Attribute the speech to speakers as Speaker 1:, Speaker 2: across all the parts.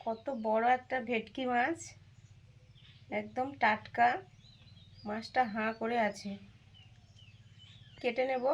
Speaker 1: কত বড় একটা ভেটকি মাছ। একদম টাটকা। মাছটা হাঁ করে আছে। কেটে নেব।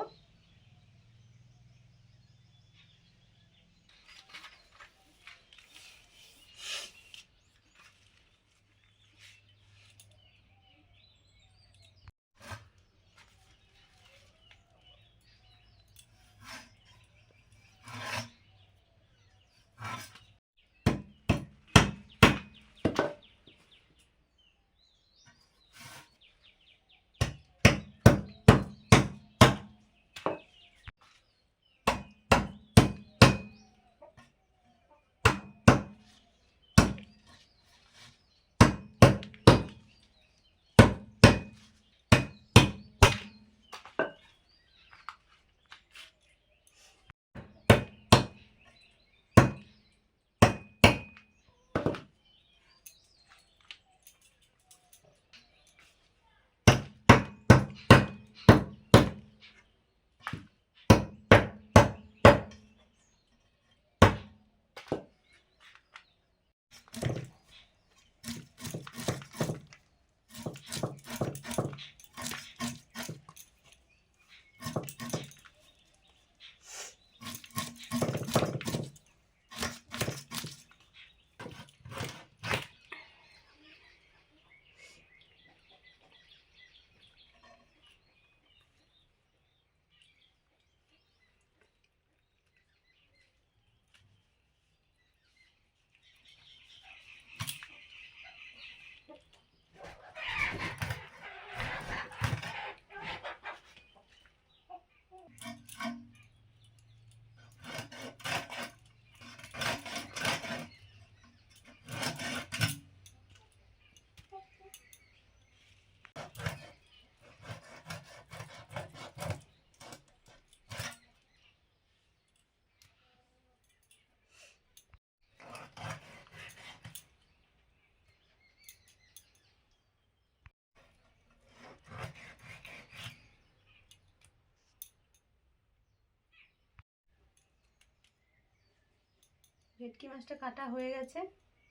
Speaker 1: ভেটকি মাছটা কাটা হয়ে গেছে,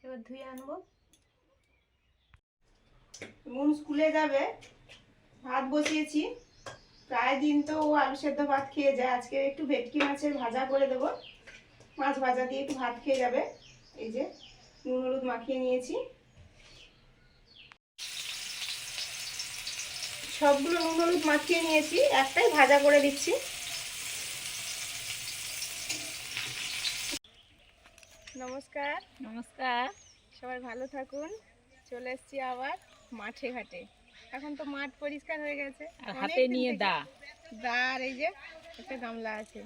Speaker 1: এবার ধুয়ে আনব। মন স্কুলে যাবে, ভাত বসিয়েছি। প্রায় দিন তো ও আলু সেদ্ধ ভাত খেয়ে যায়, আজকে একটু ভেটকি মাছের ভাজা করে দেবো। মাছ ভাজা দিয়ে একটু ভাত খেয়ে যাবে। এই যে, নুন হলুদ মাখিয়ে নিয়েছি। সবগুলো নুন হলুদ মাখিয়ে নিয়েছি, একটাই ভাজা করে দিচ্ছি। নমস্কার।
Speaker 2: নমস্কার।
Speaker 1: সবাই ভালো থাকুন। চলে এসেছি আবার মাঠে ঘাটে। এখন তো মাঠ পরিষ্কার হয়ে গেছে।
Speaker 2: হাতে নিয়ে দা
Speaker 1: দা। আর এই যে একটা গামলা আছে।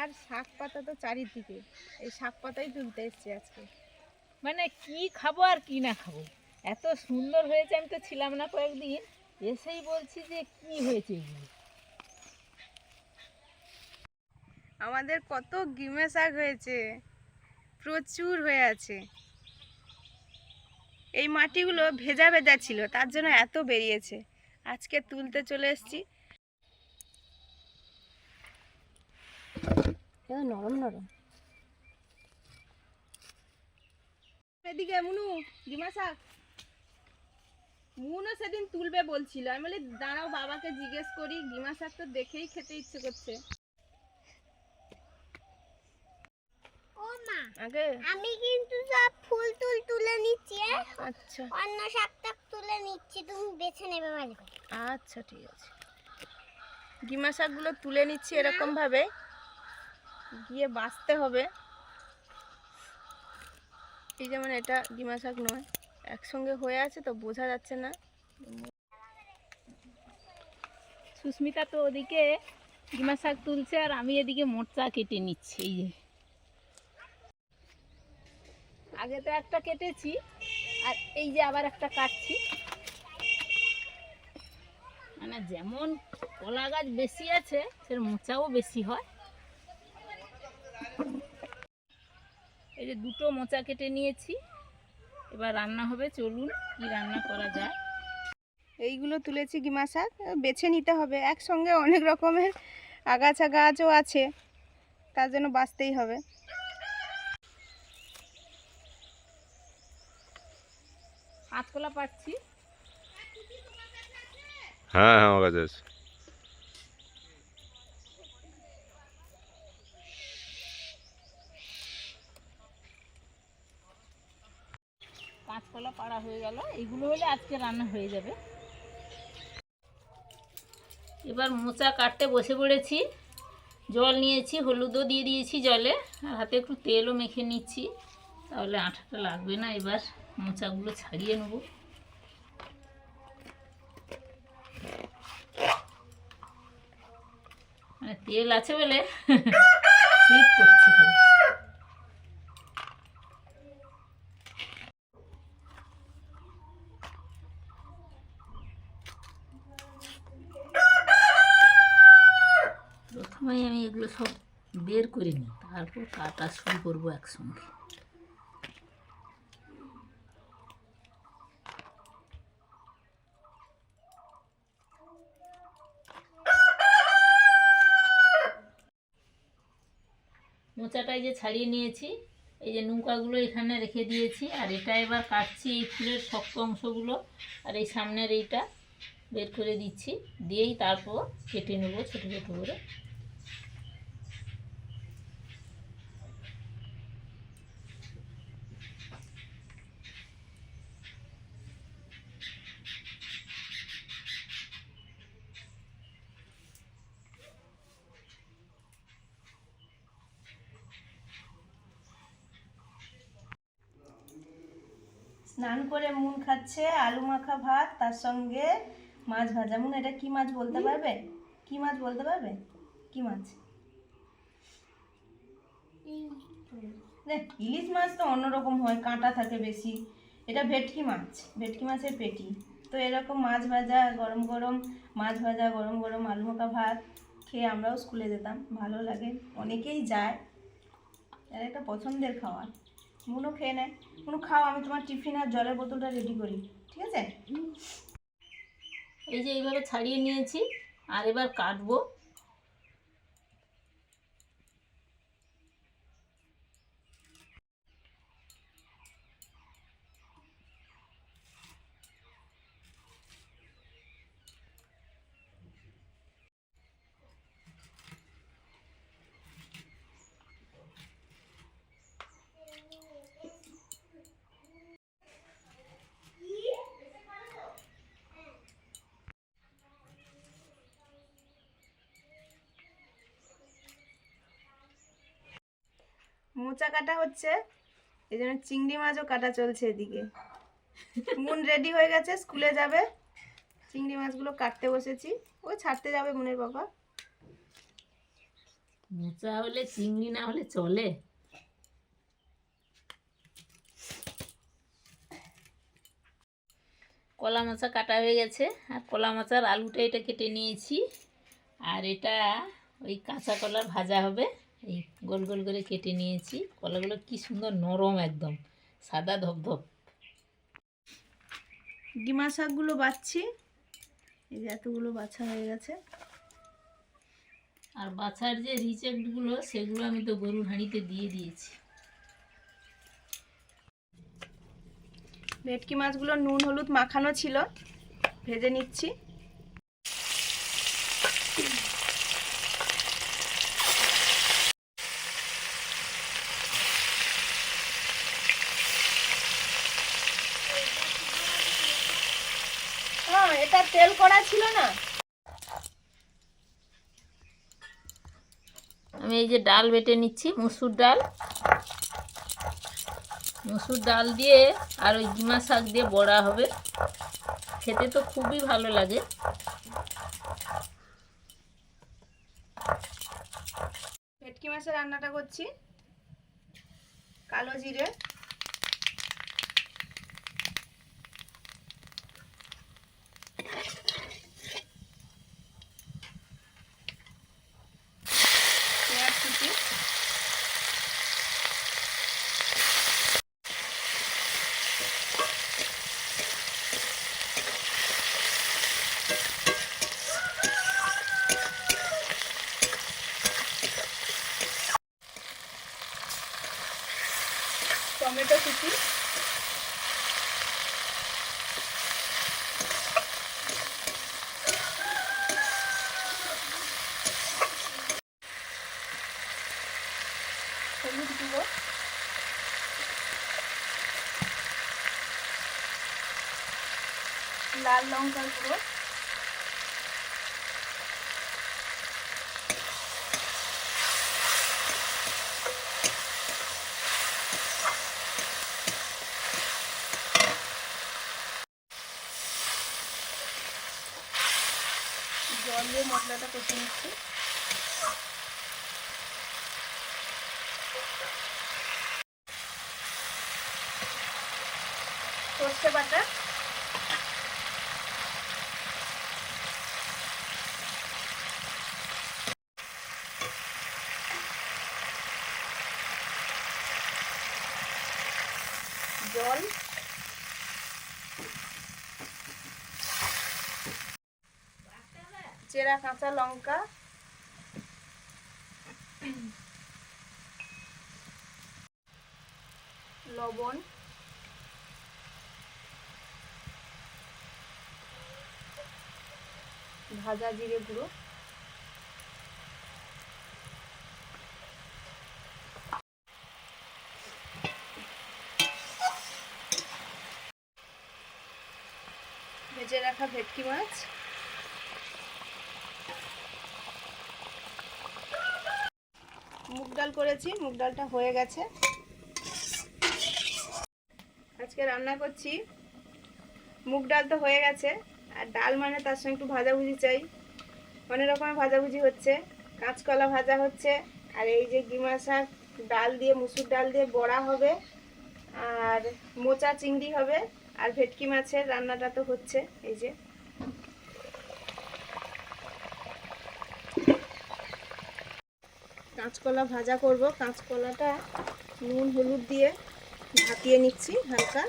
Speaker 1: আর শাক পাতা তো চারিদিকে। এই শাক পাতাই তুলতে এসেছি আজকে।
Speaker 2: মানে কি খাব আর কি না খাব? এত সুন্দর হয়েছে আমি তো ছিলাম না কয়েকদিন। এসেই বলছি যে কি হয়েছে এগুলো।
Speaker 1: আমাদের কত গিমে শাক হয়েছে। প্রচুর হয়ে আছে। এই মাটিগুলো ভেজা ভেজা ছিল তার জন্য এত বেরিয়েছে। আজকে তুলতে চলে এসেছি। নরম নরম। এদিকে মুনু ডিমা শাক। মুনও সেদিন তুলবে বলছিল। আমি বলি দাঁড়াও বাবাকে জিজ্ঞেস করি। ডিমা শাক তো দেখেই খেতে ইচ্ছে করছে।
Speaker 3: মা।
Speaker 1: আগে?
Speaker 3: আমি কিন্তু সব ফুল টুল তুলে নিচ্ছি?
Speaker 1: আচ্ছা।
Speaker 3: অন্য শাক টাক তুলে নিচ্ছি তুমি বেছে নেবে ভালো করে
Speaker 1: আচ্ছা ঠিক আছে। গিমা শাকগুলো তুলে নিচ্ছি এরকম ভাবে গিয়ে বাছতে হবে। এই যেমন এটা গিমা শাক নয় একসঙ্গে হয়ে আছে তো বোঝা যাচ্ছে না।
Speaker 2: সুস্মিতা তো ওদিকে ডিমা শাক তুলছে আর আমি এদিকে মোচা কেটে নিচ্ছি এই যে। আগে তো একটা কেটেছি, আর এই যে আবার একটা কাটছি। মানে যেমন কলা গাছ বেশি আছে সে মোচাও বেশি হয়। এই যে দুটো মোচা কেটে নিয়েছি। এবার রান্না হবে, চলুন কি রান্না করা যায়।
Speaker 1: এইগুলো তুলেছি গিমা শাক, বেছে নিতে হবে। একসঙ্গে অনেক রকমের আগাছা গাছও আছে, তার জন্য বাঁচতেই হবে।
Speaker 2: কাঁচকলা পাচ্ছি।
Speaker 4: হ্যাঁ হ্যাঁ আমার কাছে আছে।
Speaker 2: কাঁচকলা পাড়া হয়ে গেল। এগুলো হলে আজকে রান্না হয়ে যাবে। এবার মোচা কাটতে বসে পড়েছি। জল নিয়েছি হলুদও দিয়ে দিয়েছি জলে। আর হাতে একটু তেলও মেখে নিচ্ছি। তাহলে আঠাটা লাগবে না এবার। মোচাগুলো ছাড়িয়ে নেব। মানে তেল আছে বলে স্লিপ করছে প্রথমেই আমি এগুলো সব বের করে নিই, তারপর কাটা শুরু করব একসঙ্গে। মোচাটাই যে ছাড়িয়ে নিয়েছি, এই যে নৌকাগুলো এখানে রেখে দিয়েছি, আর এটা এবার কাটছি এই ফুলের শক্ত অংশগুলো, আর এই সামনের এইটা বের করে দিচ্ছি, দিয়েই তারপর কেটে নেব ছোটো ছোটো করে।
Speaker 1: স্নান করে মুন খাচ্ছে আলু মাখা ভাত তার সঙ্গে মাছ ভাজা। মুন এটা কি মাছ বলতে পারবে? কি মাছ বলতে পারবে? কি মাছ? দেখ ইলিশ মাছ তো অন্যরকম হয় কাঁটা থাকে বেশি। এটা ভেটকি মাছ ভেটকি মাছের পেটি। তো এরকম মাছ ভাজা গরম গরম মাছ ভাজা গরম গরম আলু মাখা ভাত খেয়ে আমরাও স্কুলে যেতাম ভালো লাগে। অনেকেই যায় এটা একটা পছন্দের খাবার। মুনও খেয়ে নেয় মুনু, খাও, আমি তোমার টিফিন আর জলের বোতলটা রেডি করি, ঠিক আছে?
Speaker 2: এই যে এইভাবে ছাড়িয়ে নিয়েছি, আর এবার কাটবো।
Speaker 1: মোচা কাটা হচ্ছে, এই জন্য চিংড়ি মাছও কাটা চলছে এদিকে। মুন রেডি হয়ে গেছে, স্কুলে যাবে। চিংড়ি মাছগুলো কাটতে বসেছি। ওই ছাড়তে যাবে মুনের বাবা।
Speaker 2: মোচা হলে চিংড়ি, না হলে চলে। কলা মোচা কাটা হয়ে গেছে। আর কলা মোচার আলুটা এটা কেটে নিয়েছি। আর এটা ওই কাঁচা কলা ভাজা হবে। এই গোল গোল করে কেটে নিয়েছি। কলাগুলো কি সুন্দর নরম একদম সাদা ধপধপ।
Speaker 1: ডিমা শাকগুলো বাচ্ছি। এই যে এতগুলো বাছা হয়ে গেছে।
Speaker 2: আর বাছার যে রিচেক্টগুলো সেগুলো আমি তো গরুর হাঁড়িতে দিয়ে দিয়েছি।
Speaker 1: ভেটকি মাছগুলো নুন হলুদ মাখানো ছিল ভেজে নিচ্ছি হ্যাঁ এটা তেল করা ছিল না।
Speaker 2: আমি এই যে ডাল বেটে নিচ্ছি মুসুর ডাল। মুসুর ডাল দিয়ে আর ওই ডিমা শাক দিয়ে বড়া হবে। খেতে তো খুবই ভালো লাগে।
Speaker 1: ভেটকি মাছের রান্নাটা করছি। কালো জিরে পেঁয়াজ কুচি টমেটো কুচি হলুদ গুঁড়ো লাল লঙ্কার গুঁড়ো। জল দিয়ে মশলাটা কষে নিচ্ছি। সর্ষে জল চেরা কাঁচা লঙ্কা। লবণ। ভাজা জিরে গুঁড়ো। ভেজে রাখা ভেটকি মাছ মুগ ডাল করেছি, মুগ ডালটা হয়ে গেছে। আজকে রান্না করছি। মুগ ডাল তো হয়ে গেছে, আর ডাল মানে তার সঙ্গে একটু ভাজাভুজি চাই। অনেক রকমের ভাজাভুজি হচ্ছে, কাঁচকলা ভাজা হচ্ছে, আর এই যে গিমা শাক, ডাল দিয়ে, মুসুর ডাল দিয়ে বড়া হবে, আর মোচা, চিংড়ি হবে, আর ভেটকি মাছের রান্নাটা তো হচ্ছে, এই যে। কাঁচকলা ভাজা করব। কাঁচকলাটা নুন, হলুদ দিয়ে ভাপিয়ে নিচ্ছি হালকা।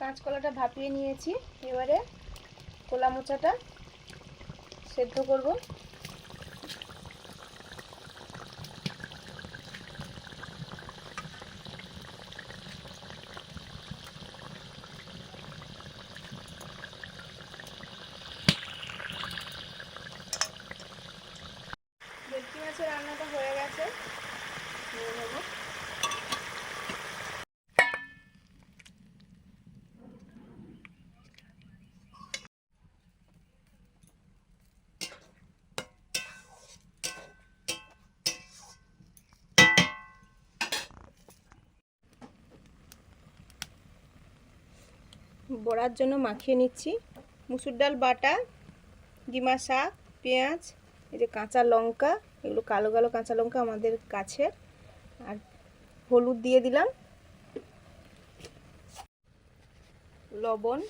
Speaker 1: কাঁচকলাটা ভাপিয়ে নিয়েছি। এবারে কলা মোচাটা সেদ্ধ করব ভেটকি মাছের রান্নাটা হয়ে গেছে নিয়ে নেব বড়ার জন্য মাখিয়ে নিচ্ছি। মুসুর ডাল, বাটা, ডিমা শাক, পেঁয়াজ, এই যে কাঁচা লঙ্কা, এগুলো কালো কালো কাঁচা লঙ্কা আমাদের কাছে। আর হলুদ দিয়ে দিলাম। লবণ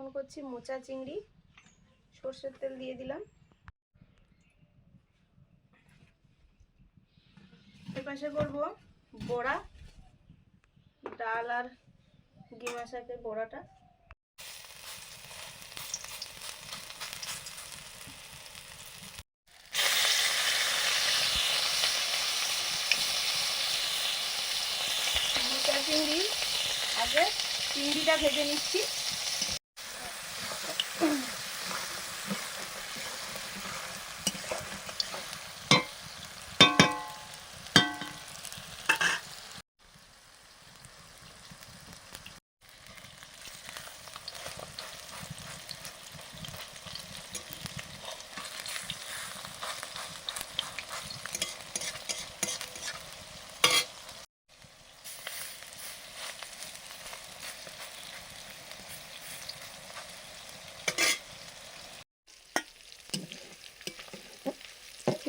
Speaker 1: এখন করছি মোচা চিংড়ি। সর্ষের তেল দিয়ে দিলাম। এপাশে করব বড়া, ডাল আর গিমা শাকের বড়াটা। চিংড়ি, আগে চিংড়িটা ভেজে নিচ্ছি।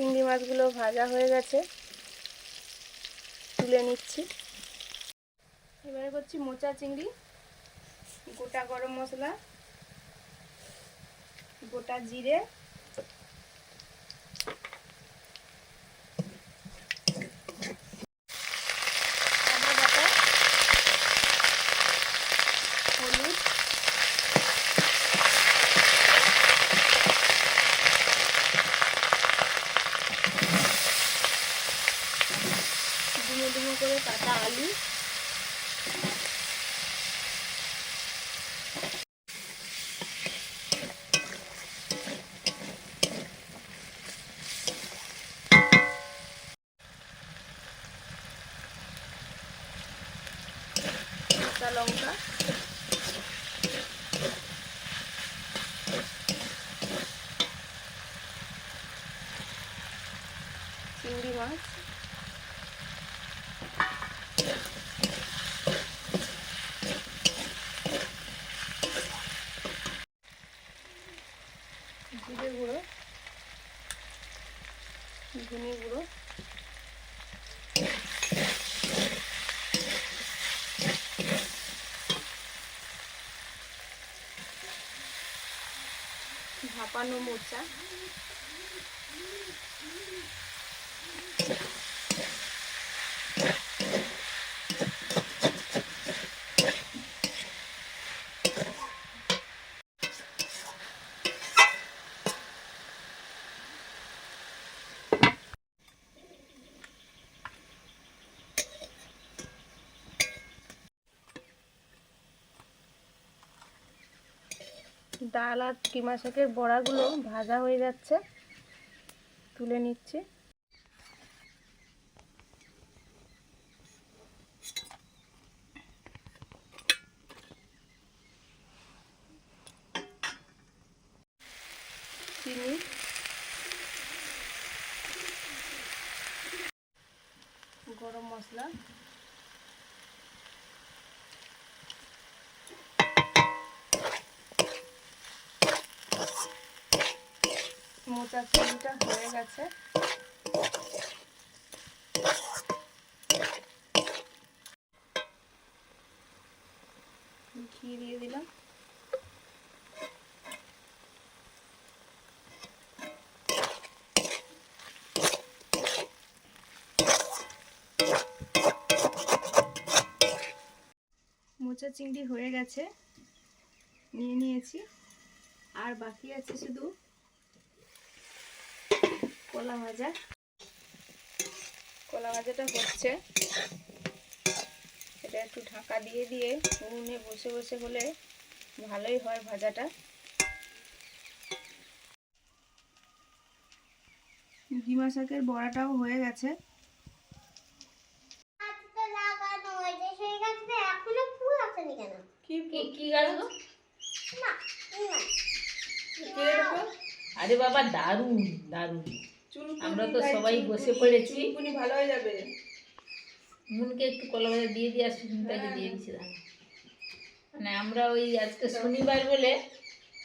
Speaker 1: চিংড়ি মাছগুলো ভাজা হয়ে গেছে। তুলে নিচ্ছি। এবারে করছি মোচা চিংড়ি, গোটা গরম মশলা, গোটা জিরে আদা বাটা হলুদ ডুমো ডুমো করে কাটা আলু কাঁচা লঙ্কা চিংড়ি মাছ জিরে গুঁড়ো ধনে গুঁড়ো ভাপানো মোচা। ডাল আর কিমা শাকের বড়াগুলো ভাজা হয়ে যাচ্ছে। তুলে নিচ্ছি। চিনি। গরম মশলা। মোচা চিংড়িটা হয়ে গেছে। ঘি দিয়ে দিলাম। মোচা চিংড়ি হয়ে গেছে। নিয়ে নিয়েছি। আর বাকি আছে শুধু কলা ভাজা। কলা ভাজাটা হচ্ছে। এটা একটু ঢাকা দিয়ে দিয়ে উনুনে বসে বসে হলে ভালোই হয় ভাজাটা। ডিমা শাকের বড়াটাও হয়ে গেছে।
Speaker 2: আরে বাবা দারুণ দারুণ। আমরা তো সবাই বসে পড়েছি।
Speaker 1: ভালো হয়ে যাবে।
Speaker 2: মুনকে একটু কলা দিয়ে দিয়ে আর সুস্মিতাকে দিয়ে দিয়েছিলাম মানে আমরা ওই আজকে শনিবার বলে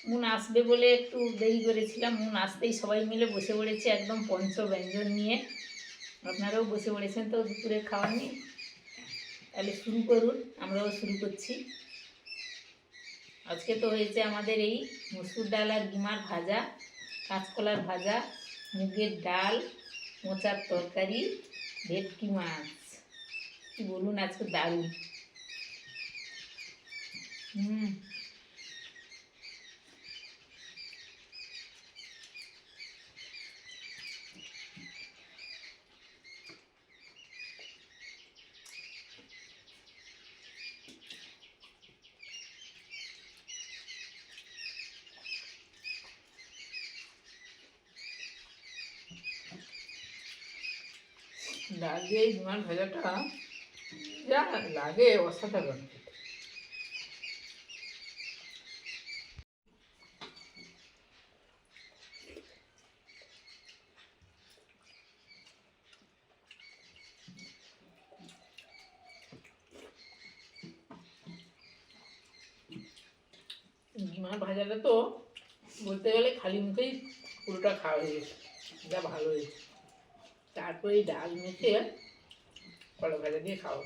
Speaker 2: মুন আসবে বলে একটু দেরি করেছিলাম মুন আসতেই সবাই মিলে বসে পড়েছি একদম পঞ্চ ব্যঞ্জন নিয়ে। আপনারাও বসে পড়েছেন তো দুপুরে খাওয়া নিয়ে তাহলে শুরু করুন আমরাও শুরু করছি। আজকে তো হয়েছে আমাদের এই মসুর ডাল আর ডিমার ভাজা কাঁচকলার ভাজা। মুগের ডাল মোচার তরকারি ভেটকি মাছ। কি বলুন আজকে দারুণ। হুম
Speaker 4: ডাল দিয়ে এই বিমান ভাজাটা যা লাগে অসাধারণ। বিমান ভাজাটা তো বলতে গেলে খালি মুখেই পুরোটা খাওয়া হয়ে গেছে। যা ভালো হয়েছে। তারপরে ডাল মেখে কলা ভাজা দিয়ে খাওয়া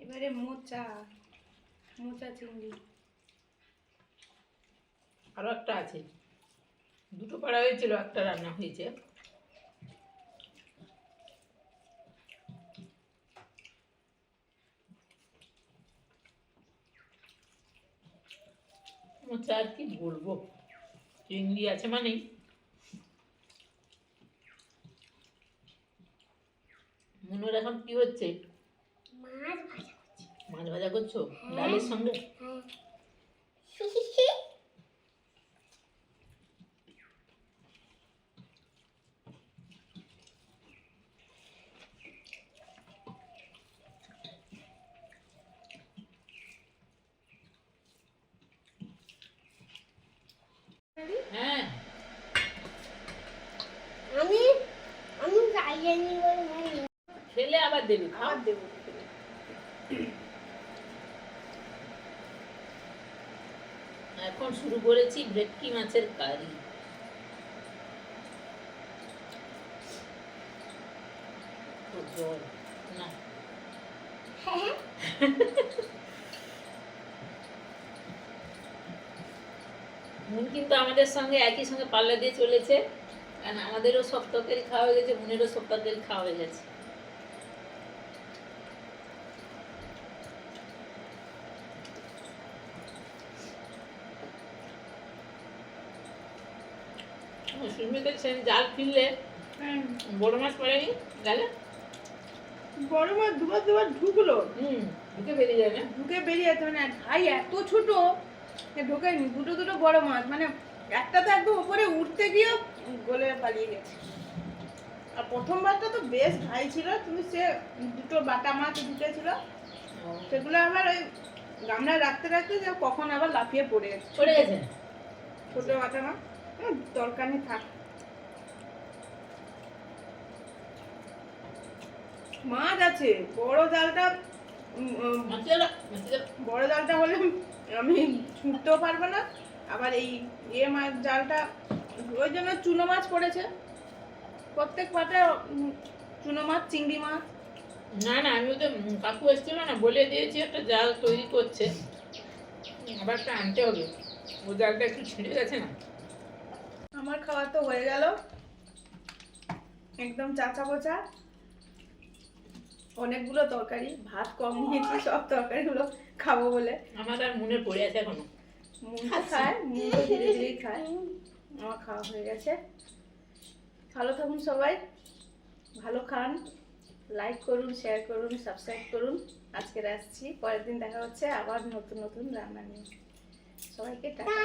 Speaker 1: এবারে মোচা মোচা চিংড়ি
Speaker 4: আরও একটা আছে দুটো পাড়া হয়েছিল একটা রান্না হয়েছে মোচা আর কি বলব? চিংড়ি আছে মানেই। মুনুর এখন কি হচ্ছে?
Speaker 3: মাছ ভাজা
Speaker 4: করছ। ডালের সঙ্গে
Speaker 3: হ্যাঁ
Speaker 4: হ্যাঁ
Speaker 3: আমি আমি গাইয়ে নিব
Speaker 4: খেলে আবার দেবে
Speaker 1: আবার দেবো
Speaker 2: এখন শুরু করেছি ভেটকি মাছের কারি। জল না। মুন কিন্তু আমাদের সঙ্গে একই সঙ্গে পাল্লা দিয়ে চলেছে। কারণ আমাদেরও সব তরকারি খাওয়া হয়ে গেছে মুনেরও সব তরকারি খাওয়া হয়ে গেছে।
Speaker 4: সুস্মিতা সেন জাল ফিরলে। বড় মাছ পড়েনি জালে?
Speaker 1: বড় মাছ দুবার দুবার ঢুকলো।
Speaker 4: হুম ঢুকে বেরিয়ে যায় না?
Speaker 1: ঢুকে বেরিয়ে যেত মানে ভাই এত ছোট। ঢোকেনি দুটো দুটো বড় মাছ। মানে একটা তো একদম উপরে উঠতে গিয়ে গলে পালিয়ে গেছে। আর প্রথমবারটা তো বেশ ভাই ছিল। কিন্তু সে দুটো বাটা মাছ ঢুকেছিল। সেগুলো আবার ওই গামলায় রাখতে রাখতে যে কখন আবার লাফিয়ে পড়ে গেছে।
Speaker 2: পড়ে গেছে?
Speaker 1: ছোট বাটা মাছ। দরকার নেই থাক। মাছ আছে বড় জালটা বড় জালটা হলে আমি ছুটতেও পারব না। আবার এই ইয়ে মাছ জালটা ওই জন্য চুনো মাছ পড়েছে। প্রত্যেক পাটে চুনো মাছ চিংড়ি মাছ।
Speaker 4: না না আমি ওদের কাকু এসেছিল না বলে দিয়েছি একটা জাল তৈরি করছে। আবার একটা আনতে হবে। ও জালটা একটু ছিঁড়ে গেছে না?
Speaker 1: আমার খাওয়া তো হয়ে গেল। একদম চাচা পোচা অনেকগুলো তরকারি ভাত কম নিয়েছি সব তরকারিগুলো খাব বলে।
Speaker 4: আমার আর মনে পড়ে আছে এখনও।
Speaker 1: মুন্ডু খায় মুন্ডু ধীরে ধীরে খায়। আমার খাওয়া হয়ে গেছে। ভালো থাকুন সবাই। ভালো খান। লাইক করুন শেয়ার করুন সাবস্ক্রাইব করুন। আজকে আসছি। পরের দিন দেখা হচ্ছে আবার নতুন নতুন রান্না নিয়ে। সবাইকে টাটা।